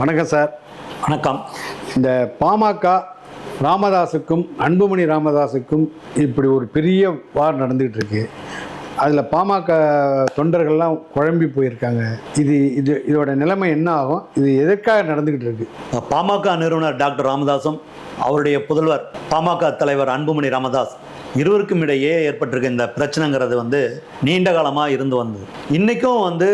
வணக்கம் சார். வணக்கம். இந்த பாமக ராமதாஸுக்கும் அன்புமணி ராமதாஸுக்கும் இப்படி ஒரு பெரிய வார் நடந்துகிட்டு இருக்கு. அதில் பாமக தொண்டர்கள்லாம் குழம்பி போயிருக்காங்க. இது இது இதோட நிலைமை என்ன ஆகும்? இது எதற்காக நடந்துக்கிட்டு இருக்கு? பாமக நிறுவனர் டாக்டர் ராமதாசும் அவருடைய புதல்வர் பாமக தலைவர் அன்புமணி ராமதாஸ் இருவருக்கும் இடையே ஏற்பட்டிருக்க இந்த பிரச்சனைங்கிறது வந்து நீண்ட காலமாக இருந்து வந்தது. இன்றைக்கும் வந்து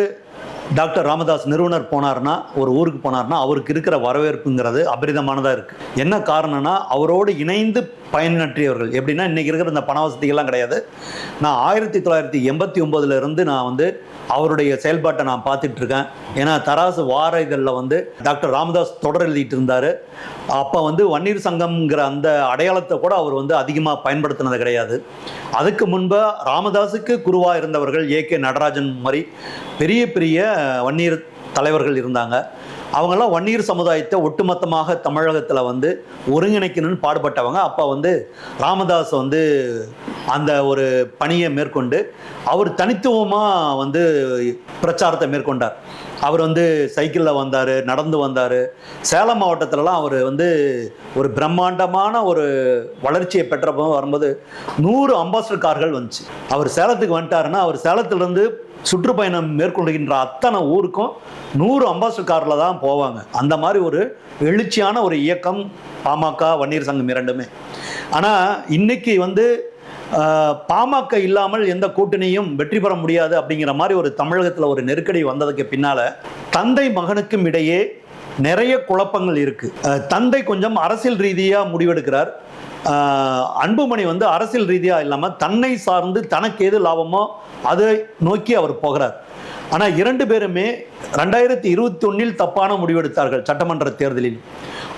டாக்டர் ராமதாஸ் நிறுவனர் போனார்னா ஒரு ஊருக்கு போனார்னா அவருக்கு இருக்கிற வரவேற்புங்கிறது அபரிதமானதாக இருக்குது என்ன காரணம்னா அவரோடு இணைந்து பயனற்றியவர்கள். எப்படின்னா இன்றைக்கி இருக்கிற இந்த பண வசதிகள்லாம் கிடையாது. நான் ஆயிரத்தி தொள்ளாயிரத்தி எண்பத்தி ஒம்போதுலேருந்து நான் வந்து அவருடைய செயல்பாட்டை நான் பார்த்துட்ருக்கேன். ஏன்னா தராசு வார இதழில் வந்து டாக்டர் ராமதாஸ் தொடர் எழுதிட்டு இருந்தார் அப்போ வந்து வன்னீர் சங்கம்ங்கிற அந்த அடையாளத்தை கூட அவர் வந்து அதிகமாக பயன்படுத்தினது கிடையாது. அதுக்கு முன்பு ராமதாஸுக்கு குருவாக இருந்தவர்கள் ஏ கே நடராஜன் மாதிரி பெரிய பெரிய வன்னியர் தலைவர்கள் இருந்தாங்க. அவங்கெல்லாம் வன்னியர் சமுதாயத்தை ஒட்டுமொத்தமாக தமிழகத்தில் வந்து ஒருங்கிணைக்கணும்னு பாடுபட்டவங்க. அப்போ வந்து ராமதாஸ் வந்து அந்த ஒரு பணியை மேற்கொண்டு அவர் தனித்துவமாக வந்து பிரச்சாரத்தை மேற்கொண்டார். அவர் வந்து சைக்கிளில் வந்தார் நடந்து வந்தார். சேலம் மாவட்டத்திலலாம் அவர் வந்து ஒரு பிரம்மாண்டமான ஒரு வளர்ச்சியை பெற்றப்போ வரும்போது நூறு அம்பாசடர் கார்கள் வந்துச்சு. அவர் சேலத்துக்கு வந்துட்டாருன்னா அவர் சேலத்திலேருந்து சுற்றுப்பயணம் மேற்கொள்கின்ற அத்தனை ஊருக்கும் நூறு அம்பாசிடர் காரில் தான் போவாங்க. அந்த மாதிரி ஒரு எழுச்சியான ஒரு இயக்கம் பாமக வன்னியர் சங்கம் இரண்டுமே. ஆனால் இன்னைக்கு வந்து பாமக இல்லாமல் எந்த கூட்டணியும் வெற்றி பெற முடியாது அப்படிங்கிற மாதிரி ஒரு தமிழகத்தில் ஒரு நெருக்கடி வந்ததுக்கு பின்னால் தந்தை மகனுக்கும் இடையே நிறைய குழப்பங்கள் இருக்குது தந்தை கொஞ்சம் அரசியல் ரீதியாக முடிவெடுக்கிறார். அன்புமணி வந்து அரசியல் ரீதியாக இல்லாமல் தன்னை சார்ந்து தனக்கு எது லாபமோ அதை நோக்கி அவர் போகிறார். ஆனால் இரண்டு பேருமே ரெண்டாயிரத்தி இருபத்தி ஒன்றில் தப்பான முடிவெடுத்தார்கள் சட்டமன்ற தேர்தலில்.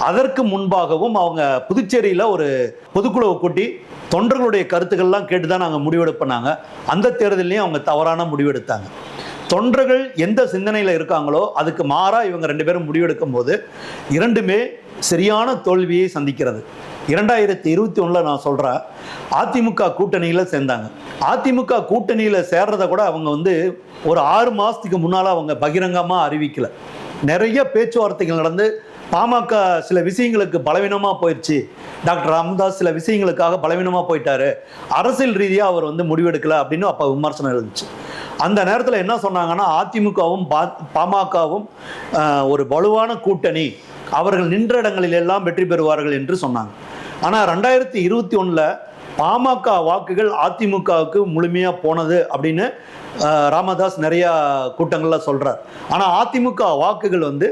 அதற்கு முன்பாகவும் அவங்க புதுச்சேரியில் ஒரு பொதுக்குழுவை கூட்டி தொண்டர்களுடைய கருத்துக்கள்லாம் கேட்டு தான் நாங்கள் முடிவெடுப்பினாங்க அந்த தேர்தலையும் அவங்க தவறான முடிவெடுத்தாங்க. தொண்டர்கள் எந்த சிந்தனையில் இருக்காங்களோ அதுக்கு மாறாக இவங்க ரெண்டு பேரும் முடிவெடுக்கும் போது இரண்டுமே சரியான தோல்வியை சந்திக்கிறது. இரண்டாயிரத்தி இருபத்தி ஒன்றில் நான் சொல்கிறேன் அதிமுக கூட்டணியில் சேர்ந்தாங்க. அதிமுக கூட்டணியில் சேர்றதை கூட அவங்க வந்து ஒரு ஆறு மாதத்துக்கு முன்னால் அவங்க பகிரங்கமாக அறிவிக்கலை. நிறைய பேச்சுவார்த்தைகள் நடந்து பாமக சில விஷயங்களுக்கு பலவீனமாக போயிடுச்சு டாக்டர் ராமதாஸ் சில விஷயங்களுக்காக பலவீனமாக போயிட்டாரு. அரசியல் ரீதியாக அவர் வந்து முடிவெடுக்கலை அப்படின்னு அப்போ விமர்சனம் இருந்துச்சு அந்த நேரத்தில் என்ன சொன்னாங்கன்னா அதிமுகவும் பா பாமகவும் ஒரு வலுவான கூட்டணி. அவர்கள் நின்ற இடங்களில் எல்லாம் வெற்றி பெறுவார்கள் என்று சொன்னாங்க. ஆனால் ரெண்டாயிரத்தி இருபத்தி ஒன்றில் பாமக வாக்குகள் அதிமுகவுக்கு முழுமையாக போனது அப்படின்னு ராமதாஸ் நிறையா கூட்டங்களில் சொல்கிறார் ஆனால் அதிமுக வாக்குகள் வந்து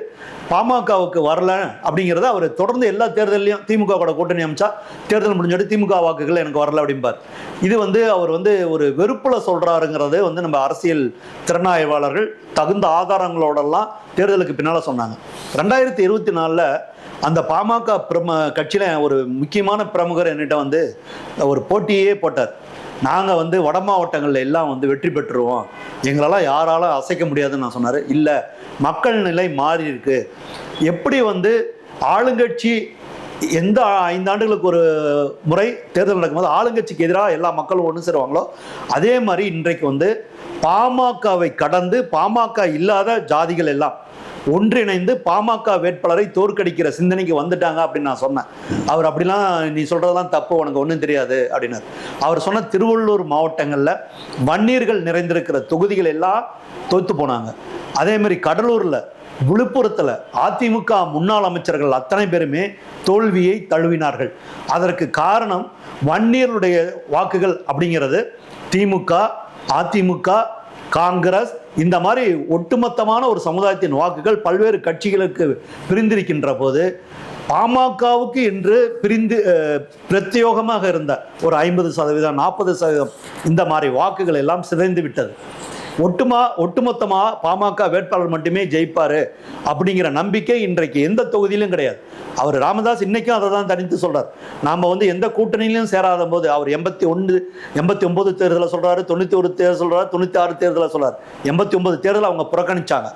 பாமகவுக்கு வரல அப்படிங்கிறத அவர் தொடர்ந்து எல்லா தேர்தலையும் திமுக கூட கூட்டணி அமைச்சா தேர்தல் முடிஞ்சோடு திமுக வாக்குகள் எனக்கு வரல அப்படிம்பார். இது வந்து அவர் வந்து ஒரு வெறுப்பில் சொல்கிறாருங்கிறது வந்து நம்ம அரசியல் திறனாய்வாளர்கள் தகுந்த ஆதாரங்களோடலாம் தேர்தலுக்கு பின்னால் சொன்னாங்க. ரெண்டாயிரத்தி இருபத்தி நாலில் அந்த பாமக பிரம கட்சியில் ஒரு முக்கியமான பிரமுகர் என்கிட்ட வந்து ஒரு போட்டியே போட்டார். நாங்கள் வந்து வட மாவட்டங்களில் எல்லாம் வந்து வெற்றி பெற்றுருவோம். எங்களெல்லாம் யாராலும் அசைக்க முடியாதுன்னு நான் சொன்னார். இல்லை மக்கள் நிலை மாறி இருக்கு. எப்படி வந்து ஆளுங்கட்சி எந்த ஐந்தாண்டுகளுக்கு ஒரு முறை தேர்தல் நடக்கும்போது ஆளுங்கட்சிக்கு எதிராக எல்லா மக்களும் ஒன்று சேருவாங்களோ அதே மாதிரி இன்றைக்கு வந்து பாமகவை கடந்து பாமக இல்லாத ஜாதிகள் எல்லாம் ஒன்றிணைந்து பாமக வேட்பாளரை தோற்கடிக்கிற சிந்தனைக்கு வந்துட்டாங்க அப்படின்னு நான் சொன்னேன். அவர் அப்படிலாம் நீ சொல்றதெல்லாம் தப்பு உனக்கு ஒன்றும் தெரியாது அப்படின்னார். அவர் சொன்ன திருவள்ளூர் மாவட்டங்களில் வன்னீர்கள் நிறைந்திருக்கிற தொகுதிகள் எல்லாம் தோத்து போனாங்க. அதே மாதிரி கடலூரில் விழுப்புரத்தில் அதிமுக முன்னாள் அமைச்சர்கள் அத்தனை பேருமே தோல்வியை தழுவினார்கள். அதற்கு காரணம் வன்னியருடைய வாக்குகள் அப்படிங்கிறது திமுக அதிமுக காங்கிரஸ் இந்த மாதிரி ஒட்டுமொத்தமான ஒரு சமுதாயத்தின் வாக்குகள் பல்வேறு கட்சிகளுக்கு பிரிந்திருக்கின்ற போது பாமகவுக்கு இன்று பிரிந்து பிரத்யோகமாக இருந்த ஒரு ஐம்பது சதவீதம் நாற்பது சதவீதம் இந்த மாதிரி வாக்குகள் எல்லாம் சிதைந்து விட்டது. ஒட்டுமா ஒட்டுமொத்தமாக பாமக வேட்பாளர் மட்டுமே ஜெயிப்பார் அப்படிங்கிற நம்பிக்கை இன்றைக்கு எந்த தொகுதியிலும் கிடையாது. அவர் ராமதாஸ் இன்றைக்கும் அதை தான் தனித்து சொல்கிறார் நாம் வந்து எந்த கூட்டணியிலும் சேராத போது அவர் எண்பத்தி ஒன்று எண்பத்தி ஒம்பது தேர்தலை சொல்கிறாரு தொண்ணூற்றி ஒரு தேர்தல் சொல்கிறார் தொண்ணூற்றி ஆறு தேர்தலை சொல்கிறார் எண்பத்தி ஒம்பது தேர்தல் அவங்க புறக்கணிச்சாங்க.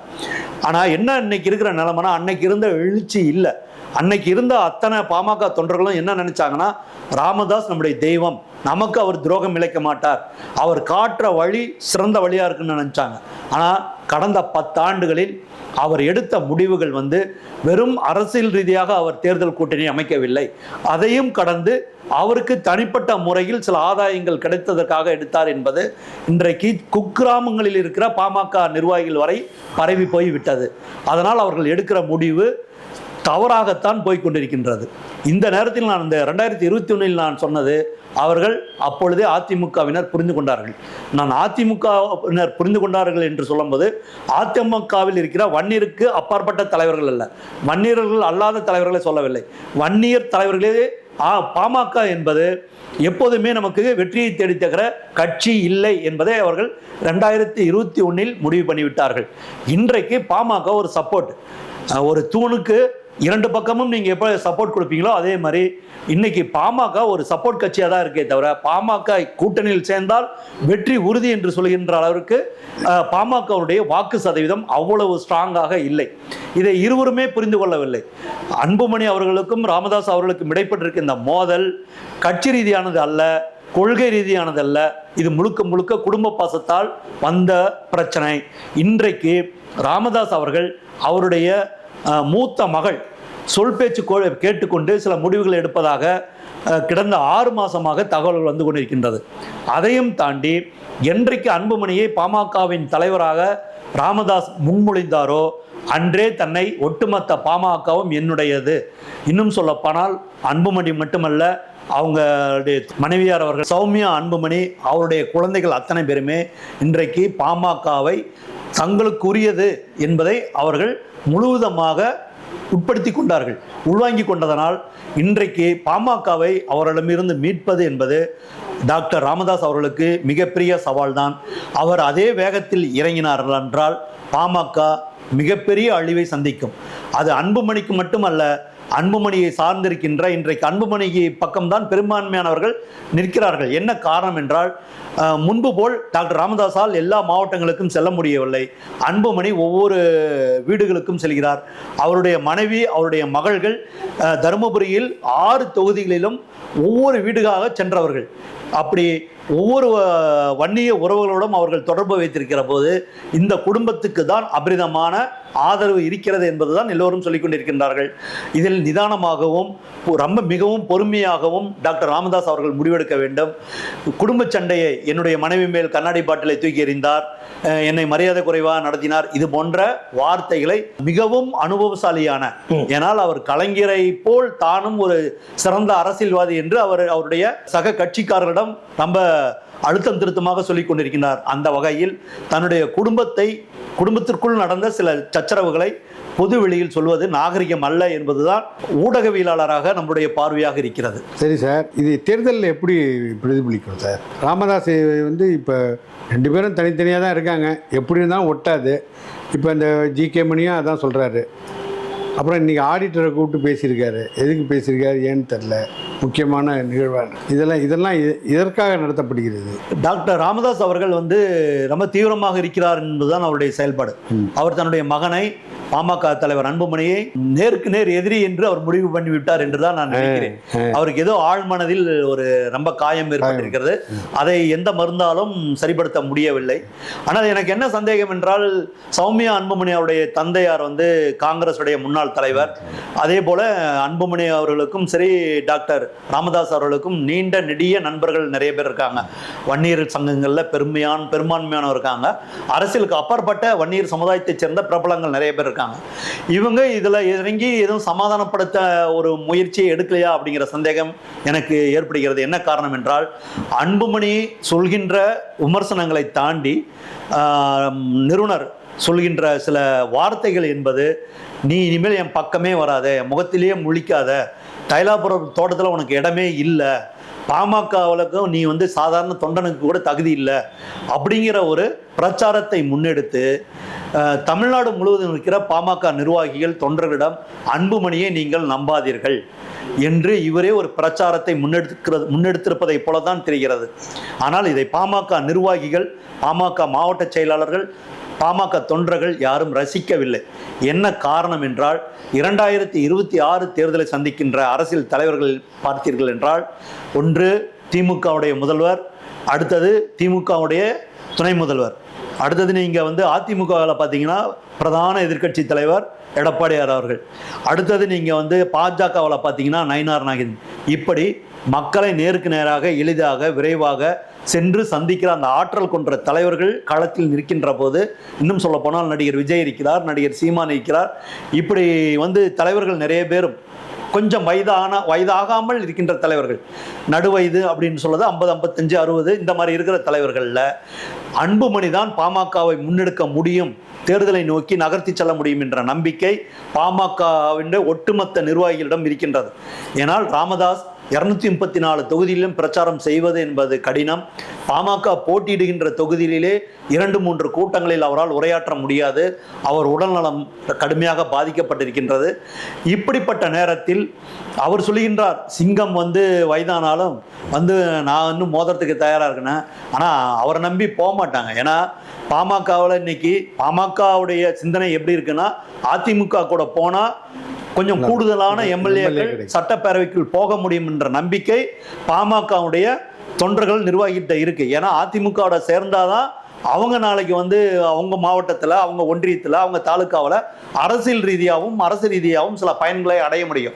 ஆனால் என்ன இன்னைக்கு இருக்கிற நிலமனா அன்னைக்கு இருந்த எழுச்சி இல்லை. அன்னைக்கு இருந்த அத்தனை பாமக தொண்டர்களும் என்ன நினைச்சாங்கன்னா ராமதாஸ் நம்முடைய தெய்வம். நமக்கு அவர் துரோகம் இழைக்க மாட்டார். அவர் காட்டுற வழி சிறந்த வழியாக இருக்குன்னு நினச்சாங்க. ஆனால் கடந்த பத்தாண்டுகளில் அவர் எடுத்த முடிவுகள் வந்து வெறும் அரசியல் ரீதியாக அவர் தேர்தல் கூட்டணி அமைக்கவில்லை. அதையும் கடந்து அவருக்கு தனிப்பட்ட முறையில் சில ஆதாயங்கள் கிடைத்ததற்காக எடுத்தார் என்பது இன்றைக்கு குக்கிராமங்களில் இருக்கிற பாமக நிர்வாகிகள் வரை பரவி போய் விட்டது அதனால் அவர்கள் எடுக்கிற முடிவு தவறாகத்தான் போய்கொண்டிருக்கின்றது இந்த நேரத்தில் நான் இந்த ரெண்டாயிரத்தி இருபத்தி ஒன்றில் நான் சொன்னது அவர்கள் அப்பொழுதே அதிமுகவினர் புரிந்து கொண்டார்கள். நான் அதிமுகவினர் புரிந்து கொண்டார்கள் என்று சொல்லும்போது அதிமுகவில் இருக்கிற வன்னியருக்கு அப்பாற்பட்ட தலைவர்கள் அல்ல. வன்னியர்கள் அல்லாத தலைவர்களை சொல்லவில்லை. வன்னியர் தலைவர்களே ஆ பாமக என்பது எப்போதுமே நமக்கு வெற்றியை தேடித்தகிற கட்சி இல்லை என்பதை அவர்கள் ரெண்டாயிரத்தி இருபத்தி ஒன்றில் முடிவு பண்ணிவிட்டார்கள். இன்றைக்கு பாமக ஒரு சப்போர்ட் ஒரு தூணுக்கு இரண்டு பக்கமும் நீங்கள் எப்போ சப்போர்ட் கொடுப்பீங்களோ அதே மாதிரி இன்னைக்கு பாமக ஒரு சப்போர்ட் கட்சியாக தான் இருக்கே தவிர பாமக கூட்டணியில் சேர்ந்தால் வெற்றி உறுதி என்று சொல்கின்ற அளவிற்கு பாமகவுடைய வாக்கு சதவீதம் அவ்வளவு ஸ்ட்ராங்காக இல்லை. இதை இருவருமே புரிந்து கொள்ளவில்லை. அன்புமணி அவர்களுக்கும் ராமதாஸ் அவர்களுக்கும் இடைப்பட்டிருக்க இந்த மோதல் கட்சி ரீதியானது அல்ல கொள்கை ரீதியானது அல்ல. இது முழுக்க முழுக்க குடும்ப பாசத்தால் வந்த பிரச்சனை. இன்றைக்கு ராமதாஸ் அவர்கள் அவருடைய மூத்த மகள் சொல் பேச்சு கேட்டுக்கொண்டு சில முடிவுகள் எடுப்பதாக கிடந்த ஆறு மாதமாக தகவல்கள் வந்து கொண்டிருக்கின்றது. அதையும் தாண்டி என்றைக்கு அன்புமணியை பாமகவின் தலைவராக ராமதாஸ் முன்மொழிந்தாரோ அன்றே தன்னை ஒட்டுமொத்த பாமகவும் என்னுடையது. இன்னும் சொல்லப்போனால் அன்புமணி மட்டுமல்ல அவங்களுடைய மனைவியார் அவர்கள் சௌமியா அன்புமணி அவருடைய குழந்தைகள் அத்தனை பேருமே இன்றைக்கு பாமகவை தங்களுக்குரியது என்பதை அவர்கள் முழுவதுமாக உட்படுத்தி கொண்டார்கள். உள்வாங்கி கொண்டதனால் இன்றைக்கு பாமகவை அவர்களிடமிருந்து மீட்பது என்பது டாக்டர் ராமதாஸ் அவர்களுக்கு மிகப்பெரிய சவால்தான். அவர் அதே வேகத்தில் இறங்கினார்கள் என்றால் பாமக மிகப்பெரிய அழிவை சந்திக்கும். அது அன்புமணிக்கு மட்டுமல்ல அன்புமணியை சார்ந்திருக்கின்ற இன்றைக்கு அன்புமணிக்கு பக்கம்தான் பெரும்பான்மையானவர்கள் நிற்கிறார்கள். என்ன காரணம் என்றால் முன்பு போல் டாக்டர் ராமதாஸால் எல்லா மாவட்டங்களுக்கும் செல்ல முடியவில்லை. அன்புமணி ஒவ்வொரு வீடுகளுக்கும் செல்கிறார். அவருடைய மனைவி அவருடைய மகள்கள் தருமபுரியில் ஆறு தொகுதிகளிலும் ஒவ்வொரு வீடுகாக சென்றவர்கள். அப்படி ஒவ்வொரு வன்னிய உறவுகளோடும் அவர்கள் தொடர்பு வைத்திருக்கிற போது இந்த குடும்பத்துக்கு தான் அபரிதமான ஆதரவு இருக்கிறது என்பதுதான் எல்லோரும் சொல்லிக் கொண்டிருக்கின்றார்கள் இதில் நிதானமாகவும் ரொம்ப மிகவும் பொறுமையாகவும் டாக்டர் ராமதாஸ் அவர்கள் முடிவெடுக்க வேண்டும். குடும்ப சண்டையை என்னுடைய மனைவி மேல் கண்ணாடி பாட்டிலை தூக்கி எறிந்தார். என்னை மரியாதை குறைவாக நடத்தினார். இது போன்ற வார்த்தைகளை மிகவும் அனுபவசாலியான ஏனால் அவர் கலைஞரை போல் தானும் ஒரு சிறந்த அரசியல்வாதி என்று அவர் அவருடைய சக கட்சிக்காரர்களிடம் நம்ம அழுத்தம் திருத்தமாக சொல்லிக் கொண்டிருக்கிறார் அந்த வகையில் தன்னுடைய குடும்பத்தை குடும்பத்திற்குள் நடந்த சில சச்சரவுகளை பொது வெளியில் சொல்வது நாகரிகம் அல்ல என்பதுதான் ஊடகவியலாளராக நம்முடைய பார்வையாக இருக்கிறது. சரி சார் இது தேர்தலில் எப்படி பிரதிபலிக்கும் சார்? ராமதாஸ் வந்து இப்போ ரெண்டு பேரும் தனித்தனியாக தான் இருக்காங்க. எப்படி இருந்தாலும் ஒட்டாது. இப்போ இந்த ஜிகே மணியும் அதான் சொல்கிறாரு அப்புறம் இன்றைக்கி ஆடிட்டரை கூப்பிட்டு பேசியிருக்காரு. எதுக்கு பேசியிருக்காரு ஏன்னு தெரில முக்கியமான நிகழ்வாக இதெல்லாம் இதெல்லாம் இதற்காக நடத்தப்படுகிறது. டாக்டர் ராமதாஸ் அவர்கள் வந்து ரொம்ப தீவிரமாக இருக்கிறார் என்பதுதான் அவருடைய செயல்பாடு. அவர் தன்னுடைய மகனை பாமக தலைவர் அன்புமணியை நேருக்கு நேர் எதிரி என்று அவர் முடிவு பண்ணி விட்டார் என்று தான் நான் நினைக்கிறேன் அவருக்கு ஏதோ ஆழ்மனதில் ஒரு ரொம்ப காயம் ஏற்பட்டிருக்கிறது. அதை எந்த மருந்தாலும் சரிப்படுத்த முடியவில்லை. ஆனால் எனக்கு என்ன சந்தேகம் என்றால் சௌமியா அன்புமணி அவருடைய தந்தையார் வந்து காங்கிரஸுடைய முன்னாள் தலைவர். அதே போல அன்புமணி அவர்களுக்கும் சரி டாக்டர் ராமதாஸ் அவர்களுக்கும் நீண்ட நெடிய நண்பர்கள் நிறைய பேர் இருக்காங்க. வன்னியர் சங்கங்கள்ல பெருமையான பெரும்பான்மையானவர் இருக்காங்க. அரசியலுக்கு அப்பாற்பட்ட வன்னியர் சமுதாயத்தைச் சேர்ந்த பிரபலங்கள் நிறைய பேர் இருக்காங்க. இவங்க இதில் இறங்கி எதுவும் சமாதானப்படுத்த ஒரு முயற்சியை எடுக்கலையா அப்படிங்கிற சந்தேகம் எனக்கு ஏற்படுகிறது. என்ன காரணம் என்றால் அன்புமணி சொல்கின்ற விமர்சனங்களை தாண்டி நிறுவனர் சொல்கின்ற சில வார்த்தைகள் என்பது நீ இனிமேல் என் பக்கமே வராத என் முகத்திலேயே முழிக்காத தைலாபுரம் தோட்டத்தில் உனக்கு இடமே இல்லை பாமகவுக்கும் நீ வந்து சாதாரண தொண்டனுக்கு கூட தகுதி இல்லை அப்படிங்கிற ஒரு பிரச்சாரத்தை முன்னெடுத்து தமிழ்நாடு முழுவதும் இருக்கிற பாமக நிர்வாகிகள் தொண்டர்களிடம் அன்புமணியை நீங்கள் நம்பாதீர்கள் என்று இவரே ஒரு பிரச்சாரத்தை முன்னெடுக்கிறது முன்னெடுத்திருப்பதைப் போல தான் தெரிகிறது. ஆனால் இதை பாமக நிர்வாகிகள் பாமக மாவட்ட செயலாளர்கள் பாமக தொண்டர்கள் யாரும் ரசிக்கவில்லை. என்ன காரணம் என்றால் இரண்டாயிரத்தி இருபத்தி ஆறு தேர்தலை சந்திக்கின்ற அரசியல் தலைவர்கள் பார்த்தீர்கள் என்றால் ஒன்று திமுகவுடைய முதல்வர் அடுத்தது திமுகவுடைய துணை முதல்வர். அடுத்தது நீங்கள் வந்து அதிமுகவில் பார்த்தீங்கன்னா பிரதான எதிர்க்கட்சி தலைவர் எடப்பாடியார் அவர்கள். அடுத்தது நீங்கள் வந்து பாஜகவில் பார்த்தீங்கன்னா நயினார் நாகேந்திரன். இப்படி மக்களை நேருக்கு நேராக எளிதாக விரைவாக சென்று சந்திக்கிற அந்த ஆற்றல் கொன்ற தலைவர்கள் களத்தில் நிற்கின்ற போது இன்னும் சொல்ல போனால் நடிகர் விஜய் இருக்கிறார் நடிகர் சீமான் இருக்கிறார். இப்படி வந்து தலைவர்கள் நிறைய பேரும் கொஞ்சம் வயதான வயதாகாமல் இருக்கின்ற தலைவர்கள். நடுவயது அப்படின்னு சொல்லுது ஐம்பது ஐம்பத்தஞ்சு அறுபது இந்த மாதிரி இருக்கிற தலைவர்களில் அன்புமணி தான் பாமகவை முன்னெடுக்க முடியும் தேர்தலை நோக்கி நகர்த்தி செல்ல முடியும் என்ற நம்பிக்கை பாமகவின் ஒட்டுமொத்த நிர்வாகிகளிடம் இருக்கின்றது. ஏனால் ராமதாஸ் இரநூத்தி முப்பத்தி நாலு தொகுதியிலும் பிரச்சாரம் செய்வது என்பது கடினம். பாமக போட்டியிடுகின்ற தொகுதியிலே இரண்டு மூன்று கூட்டங்களில் அவரால் உரையாற்ற முடியாது. அவர் உடல்நலம் கடுமையாக பாதிக்கப்பட்டிருக்கின்றது. இப்படிப்பட்ட நேரத்தில் அவர் சொல்லுகின்றார் சிங்கம் வந்து வயதானாலும் வந்து நான் இன்னும் மோதிரத்துக்கு தயாராக இருக்கேன். ஆனால் அவரை நம்பி போக மாட்டாங்க. ஏன்னா பாமகவில் இன்னைக்கு பாமகவுடைய சிந்தனை எப்படி இருக்குன்னா அதிமுக கூட போனால் கொஞ்சம் கூடுதலான எம்எல்ஏக்கள். சட்டப்பேரவைக்குள் போக முடியும் என்ற நம்பிக்கை பாமகவுடைய தொண்டர்கள் நிர்வாகிகிட்ட இருக்கு. ஏன்னா அதிமுகவோட சேர்ந்தாதான் அவங்க நாளைக்கு வந்து அவங்க மாவட்டத்தில் அவங்க ஒன்றியத்தில் அவங்க தாலுக்காவில் அரசியல் ரீதியாகவும் அரசு ரீதியாகவும் சில பயன்களை அடைய முடியும்.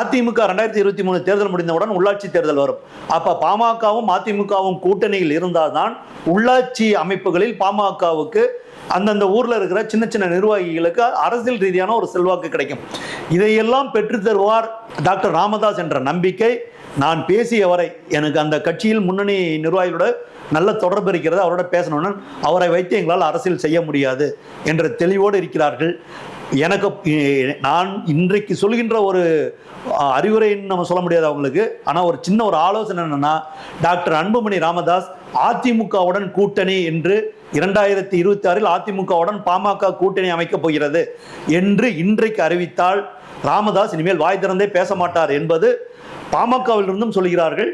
அதிமுக ரெண்டாயிரத்தி இருபத்தி மூணு தேர்தல் முடிந்தவுடன் உள்ளாட்சி தேர்தல் வரும். அப்போ பாமகவும் அதிமுகவும் கூட்டணியில் இருந்தால்தான் உள்ளாட்சி அமைப்புகளில் பாமகவுக்கு அந்தந்த ஊரில் இருக்கிற சின்ன சின்ன நிர்வாகிகளுக்கு அரசியல் ரீதியான ஒரு செல்வாக்கு கிடைக்கும். இதையெல்லாம் பெற்று தருவார் டாக்டர் ராமதாஸ் என்ற நம்பிக்கை நான் பேசிய வரை எனக்கு அந்த கட்சியில் முன்னணி நிர்வாகிகளோட நல்ல தொடர்பு இருக்கிறது. அவரோட பேசணும்னு அவரை வைத்து எங்களால் அரசியல் செய்ய முடியாது என்ற தெளிவோடு இருக்கிறார்கள். எனக்கு நான் இன்றைக்கு சொல்கின்ற ஒரு அறிவுரைன்னு நம்ம சொல்ல முடியாது அவங்களுக்கு. ஆனால் ஒரு சின்ன ஒரு ஆலோசனை என்னென்னா டாக்டர் அன்புமணி ராமதாஸ் அதிமுகவுடன் கூட்டணி என்று இரண்டாயிரத்தி இருபத்தி ஆறில் அதிமுகவுடன் பாமக கூட்டணி அமைக்கப் போகிறது என்று இன்றைக்கு அறிவித்தால் ராமதாஸ் இனிமேல் வாய் திறந்தே பேச மாட்டார் என்பது பாமகவிலிருந்தும் சொல்கிறார்கள்.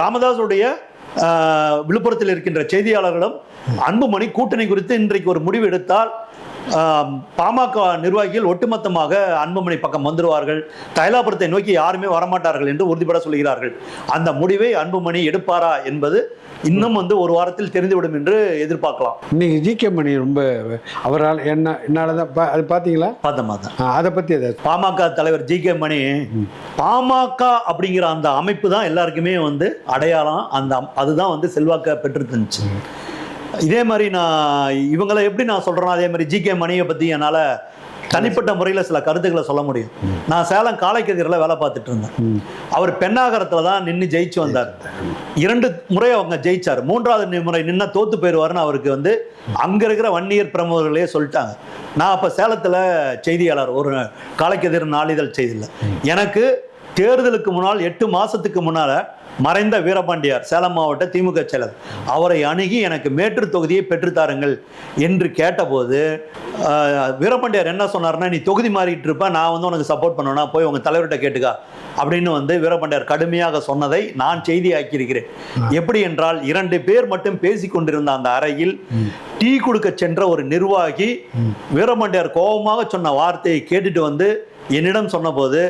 ராமதாஸுடைய விழுப்புரத்தில் இருக்கின்ற செய்தியாளர்களும் அன்புமணி கூட்டணி குறித்து இன்றைக்கு ஒரு முடிவு எடுத்தால் பாமக நிர்வாகிகள் ஒட்டுமொத்தமாக அன்புமணி பக்கம் வந்துடுவார்கள் தைலாபுரத்தை நோக்கி யாருமே வரமாட்டார்கள் என்று உறுதிபட சொல்கிறார்கள் அந்த முடிவை அன்புமணி எடுப்பாரா என்பது இன்னும் வந்து ஒரு வாரத்தில் தெரிந்துவிடும் என்று எதிர்பார்க்கலாம். இன்னைக்கு ஜி கே மணி ரொம்ப அவரால் என்ன என்னால் தான் அது பார்த்தீங்களா பார்த்த ஆ, அதை பற்றி அதை பாமக தலைவர் ஜி கே மணி பாமக அப்படிங்கிற அந்த அமைப்பு தான் எல்லாருக்குமே வந்து அடையாளம். அந்த அதுதான் வந்து செல்வாக்க பெற்று தந்துச்சு. இதே மாதிரி நான் இவங்களை எப்படி நான் சொல்கிறேன்னா அதே மாதிரி ஜி கே மணியை பற்றி என்னால் தனிப்பட்ட முறையில் சில கருத்துக்களை சொல்ல முடியும். நான் சேலம் காலைக்கதிரில் வேலை பார்த்துட்டு இருந்தேன். அவர் பெண்ணாகரத்தில் தான் நின்று ஜெயிச்சு வந்தார். இரண்டு முறை அவங்க ஜெயிச்சார். மூன்றாவது முறை நின்று தோத்து போயிடுவாருன்னு அவருக்கு வந்து அங்கே இருக்கிற வன்னியர் பிரமுகர்களே சொல்லிட்டாங்க. நான் அப்போ சேலத்தில் செய்தியாளர் ஒரு காலைக்கதிர் நாளிதழ் செய்தியில். எனக்கு தேர்தலுக்கு முன்னால் எட்டு மாதத்துக்கு முன்னால் மறைந்த வீரபாண்டியார் சேலம் மாவட்ட திமுக செயலர். அவரை அணுகி எனக்கு மேற்று தொகுதியை பெற்றுத்தாருங்கள் என்று கேட்டபோது வீரபாண்டியார் என்ன சொன்னார்னா நீ தொகுதி மாறிட்டு இருப்ப நான் வந்து உனக்கு சப்போர்ட் பண்ணணும்னா போய் உங்க தலைவர்கிட்ட கேட்டுக்கா. அப்படின்னு வந்து வீரபாண்டியார் கடுமையாக சொன்னதை நான் செய்தி ஆக்கியிருக்கிறேன் எப்படி என்றால் இரண்டு பேர் மட்டும் பேசிக் கொண்டிருந்த அந்த அறையில் டீ கொடுக்க சென்ற ஒரு நிர்வாகி வீரபாண்டியார் கோபமாக சொன்ன வார்த்தையை கேட்டுட்டு வந்து என்னிடம் சொன்னபோது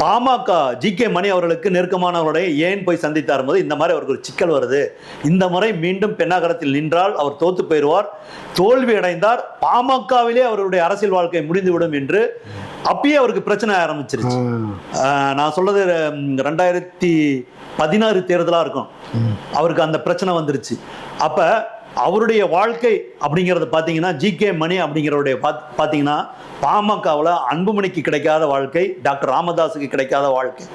பாமக ஜி கே மணி அவர்களுக்கு நெருக்கமானவருடைய ஏன் போய் சந்தித்தார் போது இந்த மாதிரி அவருக்கு ஒரு சிக்கல் வருது. இந்த முறை மீண்டும் பெண்ணாகரத்தில் நின்றால் அவர் தோத்து போயிடுவார். தோல்வி அடைந்தார். பாமகவிலே அவருடைய அரசியல் வாழ்க்கை முடிந்துவிடும் என்று அப்பயே அவருக்கு பிரச்சனை ஆரம்பிச்சிருச்சு. நான் சொல்றது ரெண்டாயிரத்தி பதினாறு தேர்தலா இருக்கும். அவருக்கு அந்த பிரச்சனை வந்துருச்சு. அப்ப அவருடைய வாழ்க்கை அப்படிங்கிறது பார்த்தீங்கன்னா ஜி கே மணி அப்படிங்கிறவருடைய பாத்- பார்த்தீங்கன்னா பாமகவில் அன்புமணிக்கு கிடைக்காத வாழ்க்கை டாக்டர் ராமதாஸுக்கு கிடைக்காத வாழ்க்கை.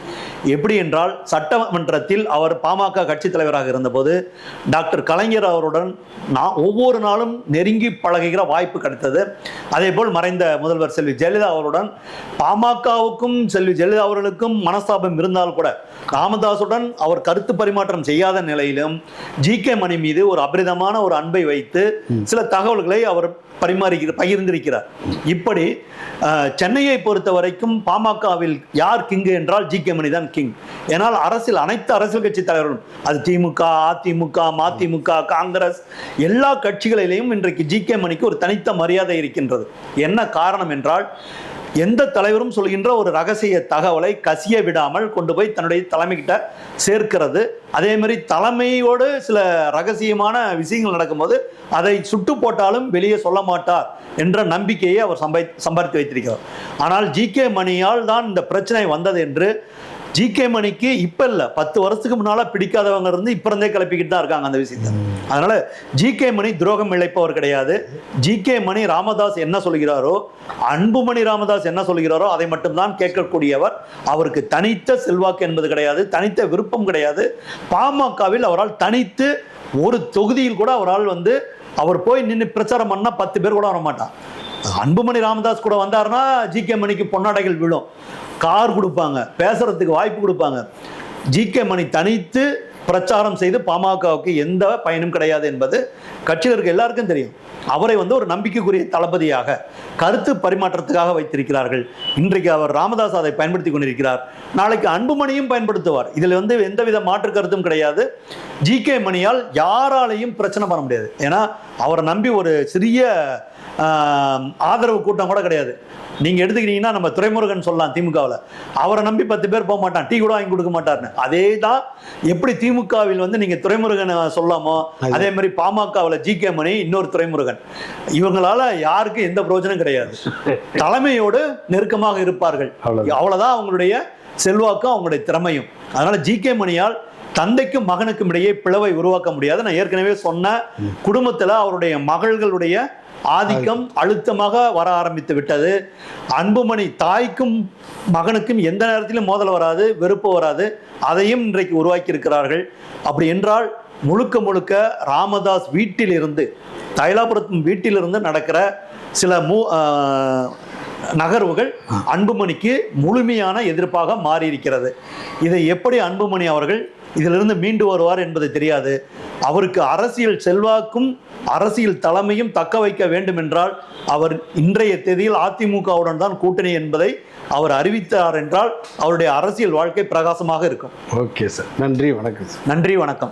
எப்படி என்றால் சட்டமன்றத்தில் அவர் பாமக கட்சித் தலைவராக இருந்தபோது டாக்டர் கலைஞர் அவருடன் நான் ஒவ்வொரு நாளும் நெருங்கி பழகுகிற வாய்ப்பு கிடைத்தது. அதே போல் மறைந்த முதல்வர் செல்வி ஜெயலலிதா அவருடன் பாமகவுக்கும் செல்வி ஜெயலலிதா அவர்களுக்கும் மனஸ்தாபம் இருந்தால் கூட ராமதாசுடன் அவர் கருத்து பரிமாற்றம் செய்யாத நிலையிலும் ஜி கே மணி மீது ஒரு அபரிதமான ஒரு அன்பை வைத்து சில தகவல்களை அவர் பரிமாறி பகிர்ந்திருக்கிறார். இப்படி சென்னையை பொறுத்த வரைக்கும் பாமகவில் யார் கிங் என்றால் ஜி கே மணி தான் கிங். ஏனால் அரசியல் அனைத்து அரசியல் கட்சி தலைவர்களும் அது திமுக அதிமுக மதிமுக காங்கிரஸ் எல்லா கட்சிகளிலேயும் இன்றைக்கு ஜி கே மணிக்கு ஒரு தனித்த மரியாதை இருக்கின்றது. என்ன காரணம் என்றால் எந்த தலைவரும் சொல்கின்ற ஒரு ரகசிய தகவலை கசிய விடாமல் கொண்டு போய் தன்னுடைய தலைமைக்கிட்ட சேர்க்கிறது. அதே மாதிரி தலைமையோடு சில ரகசியமான விஷயங்கள் நடக்கும்போது அதை சுட்டு போட்டாலும் வெளியே சொல்ல மாட்டார் என்ற நம்பிக்கையை அவர் சம்பா சம்பாதித்து வைத்திருக்கிறார். ஆனால் ஜி கே மணியால் தான் இந்த பிரச்சனை வந்தது என்று ஜி கே மணிக்கு இப்ப இல்ல. பத்து வருஷத்துக்கு முன்னால பிடிக்காதவங்க இருந்து இப்ப இருந்தே கிளப்பிக்கிட்டு தான் இருக்காங்க அந்த விஷயத்த. அதனால ஜி கே மணி துரோகம் இழைப்பவர் கிடையாது. ஜி கே மணி ராமதாஸ் என்ன சொல்கிறாரோ அன்புமணி ராமதாஸ் என்ன சொல்கிறாரோ அதை மட்டும்தான் கேட்கக்கூடியவர். அவருக்கு தனித்த செல்வாக்கு என்பது கிடையாது தனித்த விருப்பம் கிடையாது. பாமகவில் அவரால் தனித்து ஒரு தொகுதியில் கூட அவரால் வந்து அவர் போய் நின்று பிரச்சாரம் பண்ணால் பத்து பேர் கூட வர மாட்டான் அன்புமணி ராமதாஸ் கூட வந்தாருன்னா ஜி கே மணிக்கு பொன்னாடைகள் விழும். கார் கொடுப்பாங்க. பேசுறதுக்கு வாய்ப்பு கொடுப்பாங்க. ஜி கே மணி தனித்து பிரச்சாரம் செய்து பாமகவுக்கு எந்த பயனும் கிடையாது என்பது கட்சியில் இருக்க எல்லாருக்கும் தெரியும். அவரை வந்து ஒரு நம்பிக்கைக்குரிய தளபதியாக கருத்து பரிமாற்றத்துக்காக வைத்திருக்கிறார்கள். இன்றைக்கு அவர் ராமதாஸ் அதை பயன்படுத்தி கொண்டிருக்கிறார். நாளைக்கு அன்புமணியும் பயன்படுத்துவார். இதில் வந்து எந்தவித மாற்று கருத்தும் கிடையாது. ஜி கே மணியால் யாராலையும் பிரச்சனை பண்ண முடியாது. ஏன்னா அவரை நம்பி ஒரு சிறிய ஆதரவு கூட்டம் கூட கிடையாது. நீங்க எடுத்துக்கிட்டீங்கன்னா நம்ம துரைமுருகன் சொல்லலாம் திமுகவில். அவரை நம்பி பத்து பேர் போக மாட்டான். டீ கூட வாங்கி கொடுக்க மாட்டார்னு அதே தான் எப்படி திமுகவில் வந்து நீங்க துரைமுருகனை சொல்லாமோ அதே மாதிரி பாமகவில் ஜி கே மணி இன்னொரு துரைமுருகன். இவங்களால யாருக்கும் எந்த பிரயோஜனம் கிடையாது. தலைமையோடு நெருக்கமாக இருப்பார்கள். அவ்வளவுதான். அவங்களுடைய செல்வாக்கும் அவங்களுடைய திறமையும். அதனால ஜி கே மணியால் தந்தைக்கும் மகனுக்கும் இடையே பிளவை உருவாக்க முடியாது. நான் ஏற்கனவே சொன்ன குடும்பத்துல அவருடைய மகள்களுடைய ஆதிக்கம் அழுத்தமாக வர ஆரம்பித்து விட்டது. அன்புமணி தாய்க்கும் மகனுக்கும் எந்த நேரத்திலும் மோதல் வராது வெறுப்பு வராது. அதையும் இன்றைக்கு உருவாக்கி இருக்கிறார்கள் அப்படி என்றால் முழுக்க முழுக்க ராமதாஸ் வீட்டிலிருந்து தைலாபுரத்தின் வீட்டிலிருந்து நடக்கிற சில மூ நகர்வுகள் அன்புமணிக்கு முழுமையான எதிர்ப்பாக மாறியிருக்கிறது. இதை எப்படி அன்புமணி அவர்கள் இதிலிருந்து மீண்டு வருவார் என்பது தெரியாது. அவருக்கு அரசியல் செல்வாக்கும் அரசியல் தலைமையும் தக்க வைக்க வேண்டும் என்றால் அவர் இன்றைய தேதியில் அதிமுகவுடன் தான் கூட்டணி என்பதை அவர் அறிவித்தார் என்றால் அவருடைய அரசியல் வாழ்க்கை பிரகாசமாக இருக்கும். Okay sir. நன்றி வணக்கம் சார். நன்றி வணக்கம்.